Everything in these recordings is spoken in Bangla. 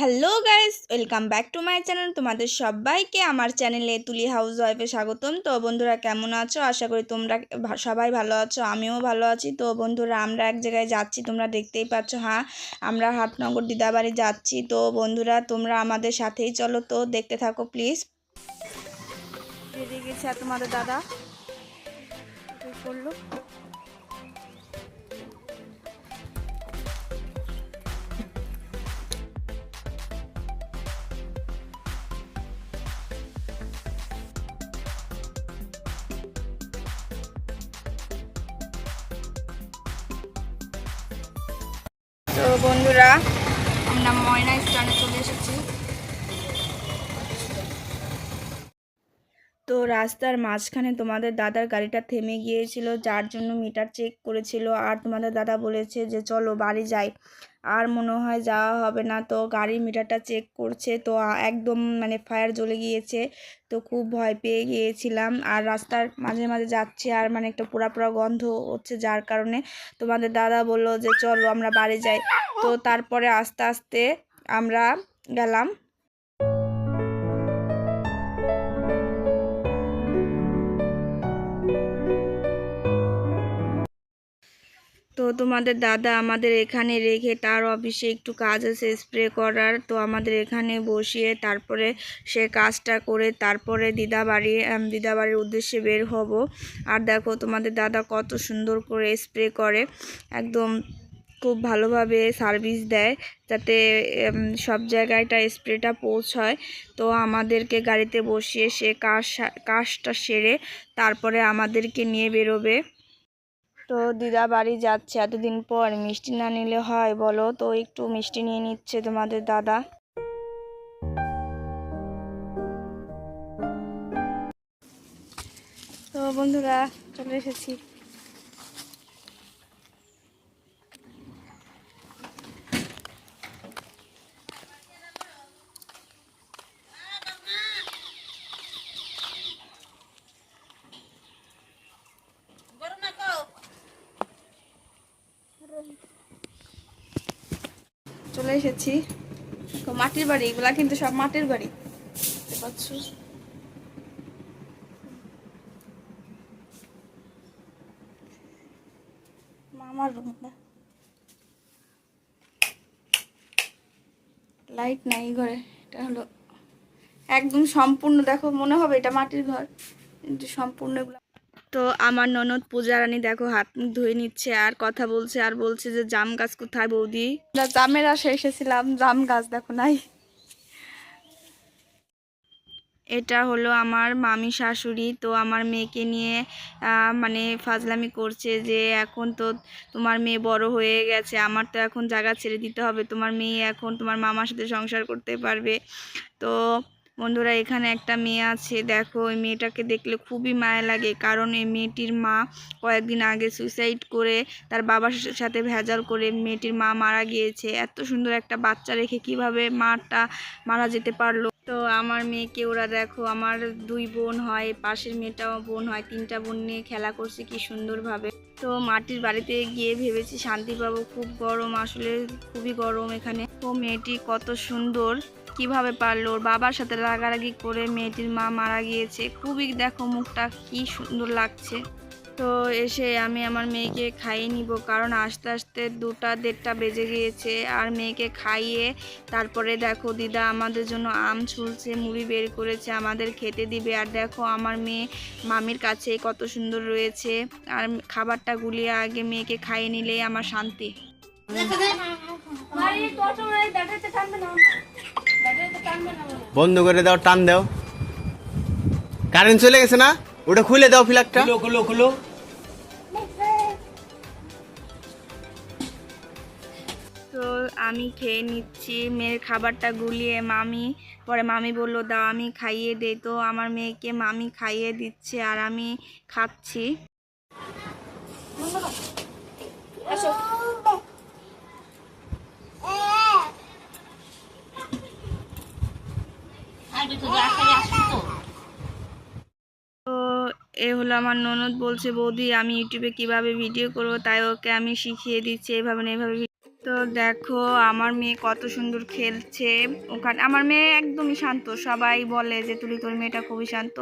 Hello guys, welcome back to my channel. তোমাদের সবাইকে আমার চ্যানেলে তুলি হাউস ওয়াইফে স্বাগতম। তো বন্ধুরা, কেমন আছো? আশা করি তোমরা সবাই ভালো আছো, আমিও ভালো আছি। তো বন্ধুরা, আমরা এক জায়গায় যাচ্ছি, তোমরা দেখতেই পাচ্ছ। হ্যাঁ আমরা হাটনগর দিদাবাড়ি যাচ্ছি। তো বন্ধুরা, তোমরা আমাদের সাথেই চলো। তো দেখতে থাকো, প্লিজ। বেরিয়ে গেছে তোমাদের দাদা। তো বন্ধুরা আমরা ময়না স্টানে চলে এসেছি। তো রাস্তার মাঝখানে তোমাদের দাদার গাড়িটা থেমে গিয়েছিল, যার জন্য মিটার চেক করেছিল। আর তোমাদের দাদা বলেছে যে, চলো বাড়ি যাই। আর মনে হয় যাওয়া হবে না, তো গাড়ির মিটারটা চেক করছে। তো একদম মানে ফায়ার জ্বলে গিয়েছে, তো খুব ভয় পেয়ে গিয়েছিলাম। আর রাস্তার মাঝে মাঝে যাচ্ছে, আর মানে একটা পোড়া পোড়া গন্ধ হচ্ছে যার কারণে তোমাদের দাদা বলল যে, চলো আমরা বাড়ি যাই। তো তারপরে আস্তে আস্তে আমরা গেলাম। তোমাদের দাদা আমাদের এখানে রেখে তার অফিসে একটু কাজ আছে স্প্রে করার। তো আমাদের এখানে বসিয়ে তারপরে সে কাজটা করে তারপরে দিদাবাড়ি আম, দিদাবাড়ির উদ্দেশ্যে বের হব। আর দেখো তোমাদের দাদা কত সুন্দর করে স্প্রে করে। একদম খুব ভালোভাবে সার্ভিস দেয় যাতে সব জায়গায়টা স্প্রেটা পৌঁছয়। তো আমাদেরকে গাড়িতে বসিয়ে সে কাজ কাজটা সেরে তারপরে আমাদেরকে নিয়ে বেরোবে। তো দিদা বাড়ি যাচ্ছে এতদিন পর, মিষ্টি না নিলে হয় বলো? তো একটু মিষ্টি নিয়ে নিচ্ছে তোমাদের দাদা। তো বন্ধুরা, চলে এসেছি। চলে এসেছি। মাটির বাড়ি, এগুলা কিন্তু সব মাটির বাড়ি। দেখতে পাচ্ছ? মামার রুম লাইট নাই ঘরে, এটা হলো একদম সম্পূর্ণ, দেখো মনে হবে এটা মাটির ঘর। কিন্তু সম্পূর্ণ এগুলো তো আমার ননদ পূজা পূজারানী দেখো হাত মুখ ধুয়ে নিচ্ছে আর কথা বলছে আর বলছে যে জাম গাছ কোথায় বৌদি? জামের আসে এসেছিলাম জাম গাছ দেখো নাই। এটা হলো আমার মামি শাশুড়ি তো আমার মেয়েকে নিয়ে মানে ফাজলামি করছে যে এখন তো তোমার মেয়ে বড় হয়ে গেছে আমার তো এখন জায়গা ছেড়ে দিতে হবে তোমার মেয়ে এখন তোমার মামার সাথে সংসার করতে পারবে। তো বন্ধুরা, এখানে একটা মেয়ে আছে। দেখো, ওই মেয়েটাকে দেখলে খুবই মায়া লাগে, কারণ এই মেয়েটির মা কয়েকদিন আগে সুইসাইড করে, তার বাবার সাথে ভেজাল করে মেয়েটির মা মারা গিয়েছে। এত সুন্দর একটা বাচ্চা রেখে কীভাবে মাটা মারা যেতে পারল? তো আমার মেয়েকে ওরা দেখো, আমার দুই বোন হয়, পাশের মেয়েটাও বোন হয়, তিনটা বোন নিয়ে খেলা করছে কি সুন্দরভাবে। তো মাটির বাড়িতে গিয়ে ভেবেছি শান্তি পাবো খুব গরম আসলে, খুবই গরম এখানে। তো মেয়েটি কত সুন্দর। কীভাবে পারল ওর বাবার সাথে রাগারাগি করে মেয়েটির মা মারা গিয়েছে। খুবই দেখো মুখটা কি সুন্দর লাগছে। তো এসে আমি আমার মেয়েকে খাইয়ে নিব, কারণ আস্তে আস্তে দুটা দেড়টা বেজে গিয়েছে আর মেয়েকে খাইয়ে তারপরে দেখো দিদা আমাদের জন্য আম ছুলছে, মুড়ি বের করেছে, আমাদের খেতে দিবে। আর দেখো আমার মেয়ে মামির কাছে কত সুন্দর রয়েছে। আর খাবারটা গুলিয়ে আগে মেয়েকে খাইয়ে নিলেই আমার শান্তি। বন্ধ করে দাও টান দাও। কারেন্ট চলে গেছে না? ওটা খুলে দাও ফ্ল্যাগটা। খুলো খুলো খুলো। তো আমি খেয়ে নিচ্ছি মেয়ের খাবারটা গুলিয়ে মামি। পরে মামি বলল দাও আমি খাইয়ে দে তো আমার মেয়েকে মামি খাইয়ে দিচ্ছে আর আমি খাচ্ছি। তো এ হলো আমার ননদ বলছে, বৌদি, আমি ইউটিউবে কীভাবে ভিডিও করব? তাই ওকে আমি শিখিয়ে দিচ্ছি এভাবে না এভাবে তো দেখো, আমার মেয়ে কত সুন্দর খেলছে ওখানে। আমার মেয়ে একদমই শান্ত। সবাই বলে যে, তুলি, তোর মেয়েটা খুবই শান্ত।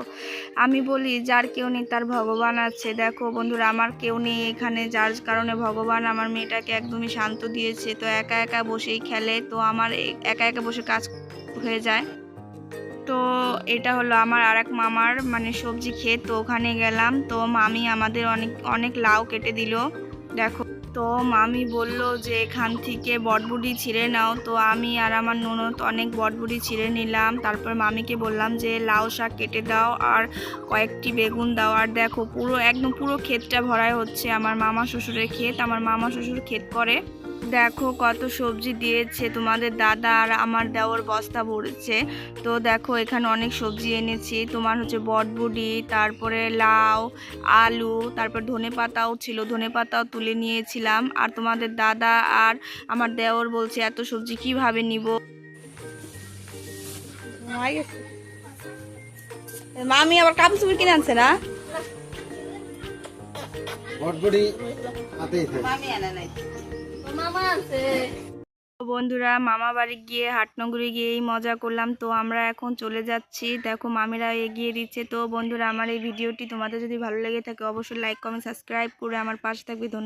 আমি বলি, যার কেউ নেই, তার ভগবান আছে। দেখো বন্ধুরা, আমার কেউ নেই এখানে, যার কারণে ভগবান আমার মেয়েটাকে একদমই শান্ত দিয়েছে। তো একা একা বসেই খেলে, তো আমার একা একা বসে কাজ হয়ে যায়। তো এটা হলো আমার আর এক মামার মানে সবজি ক্ষেত। তো ওখানে গেলাম। তো মামি আমাদের অনেক অনেক লাউ কেটে দিল। দেখো। তো মামি বলল যে এখান থেকে বটবুটি ছিঁড়ে নাও। তো আমি আর আমার ননদ অনেক বটবুটি ছিঁড়ে নিলাম। তারপর মামিকে বললাম যে লাউ শাক কেটে দাও আর কয়েকটি বেগুন দাও। আর দেখো পুরো, একদম পুরো ক্ষেতটা ভরাই হচ্ছে। আমার মামা শ্বশুরের ক্ষেত। আমার মামা শ্বশুর ক্ষেত করে। দেখো কত সবজি দিয়েছে তোমাদের দাদা আর আমার দেওয়ার বস্তা ভরেছে। তো দেখো এখানে অনেক সবজি এনেছি তোমার হচ্ছে বটবুডি তারপরে লাউ আলু তারপর ধনে পাতাও ছিল ধনে পাতাও তুলে নিয়েছিলাম। আর তোমাদের দাদা আর আমার দেওর বলছে এত সবজি কীভাবে নিব? মামি আবার কাপড় চুপড় কিনে আনছে না? বটবটি হাতেই তো বন্ধুরা, মামা বাড়ি গিয়ে হাটনগরে গিয়েই মজা করলাম। তো আমরা এখন চলে যাচ্ছি। দেখো, মামিরা এগিয়ে দিচ্ছে। তো বন্ধুরা, আমার এই ভিডিওটি তোমাদের যদি ভালো লেগে থাকে, অবশ্যই লাইক কমেন্ট সাবস্ক্রাইব করে আমার পাশে থাকবে।